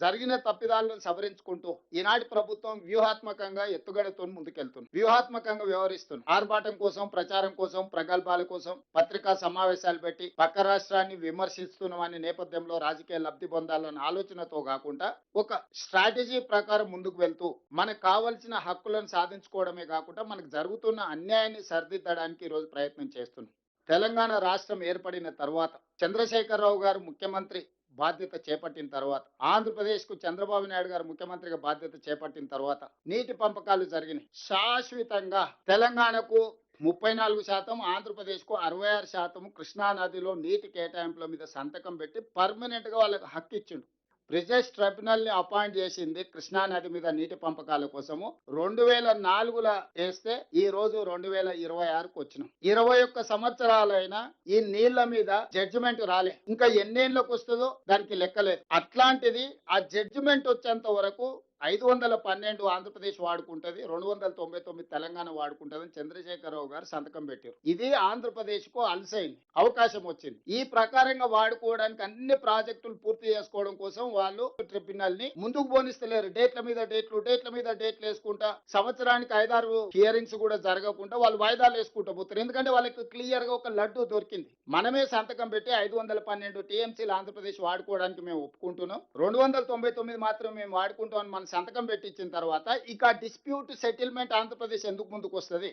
జరిగిన తప్పిదాలను సవరించుకుంటూ ఈనాటి ప్రభుత్వం వ్యూహాత్మకంగా ఎత్తుగడతో ముందుకెళ్తుంది. వ్యూహాత్మకంగా వ్యవహరిస్తుంది. ఆర్భాటం కోసం ప్రచారం కోసం ప్రగల్భాల కోసం పత్రికా సమావేశాలు పెట్టి పక్క రాష్ట్రాన్ని విమర్శిస్తున్నామనే నేపథ్యంలో రాజకీయ లబ్ధి పొందాలన్న ఆలోచనతో కాకుండా ఒక స్ట్రాటజీ ప్రకారం ముందుకు వెళ్తూ మనకు కావలసిన హక్కులను సాధించుకోవడమే కాకుండా మనకు జరుగుతున్న అన్యాయాన్ని సరిదిద్దడానికి ఈరోజు రోజు ప్రయత్నం చేస్తున్నాం. తెలంగాణ రాష్ట్రం ఏర్పడిన తర్వాత చంద్రశేఖరరావు గారు ముఖ్యమంత్రి బాధ్యత చేపట్టిన తర్వాత ఆంధ్రప్రదేశ్కు చంద్రబాబు నాయుడు గారు ముఖ్యమంత్రిగా బాధ్యత చేపట్టిన తర్వాత నీటి పంపకాలు జరిగినాయి. శాశ్వతంగా తెలంగాణకు ముప్పై నాలుగు శాతం ఆంధ్రప్రదేశ్కు అరవై ఆరు శాతం కృష్ణా నదిలో నీటి కేటాయింపుల మీద సంతకం పెట్టి పర్మనెంట్గా వాళ్ళకి హక్కు ఇచ్చిండు. బ్రిజెస్ ట్రిబ్యునల్ని అపాయింట్ చేసింది కృష్ణా నది మీద నీటి పంపకాల కోసము. రెండు వేల నాలుగులో వేస్తే ఈ రోజు రెండు వేల ఇరవై ఆరుకు వచ్చినాం. ఇరవై ఒక్క సంవత్సరాలైనా ఈ నీళ్ళ మీద జడ్జిమెంట్ రాలే. ఇంకా ఎన్నేళ్ళకు వస్తుందో దానికి లెక్కలేదు అట్లాంటిది ఆ జడ్జిమెంట్ వచ్చేంత వరకు ఐదు వందల పన్నెండు ఆంధ్రప్రదేశ్ వాడుకుంటది రెండు వందల తొంభై తొమ్మిది తెలంగాణ వాడుకుంటదని చంద్రశేఖరరావు గారు సంతకం పెట్టారు. ఇది ఆంధ్రప్రదేశ్కు అలసైంది అవకాశం వచ్చింది. ఈ ప్రకారంగా వాడుకోవడానికి అన్ని ప్రాజెక్టులు పూర్తి చేసుకోవడం కోసం వాళ్ళు ట్రిబ్యునల్ని ముందుకు పోనిస్తలేరు. డేట్ల మీద డేట్లు డేట్ల మీద డేట్లు వేసుకుంటా సంవత్సరానికి ఐదారు హియరింగ్స్ కూడా జరగకుండా వాళ్ళు వాయిదాలు వేసుకుంటూ పోతారు. ఎందుకంటే వాళ్ళకి క్లియర్గా ఒక లడ్డు దొరికింది. మనమే సంతకం పెట్టి ఐదు వందల పన్నెండు టీఎంసీలు ఆంధ్రప్రదేశ్ వాడుకోవడానికి మేము ఒప్పుకుంటున్నాం. రెండు వందల తొంభై తొమ్మిది మాత్రం మేము వాడుకుంటాం అని మన సంతకం పెట్టించిన తర్వాత ఇక డిస్ప్యూట్ సెటిల్మెంట్ ఆంధ్రప్రదేశ్ ఎందుకు ముందుకు వస్తుంది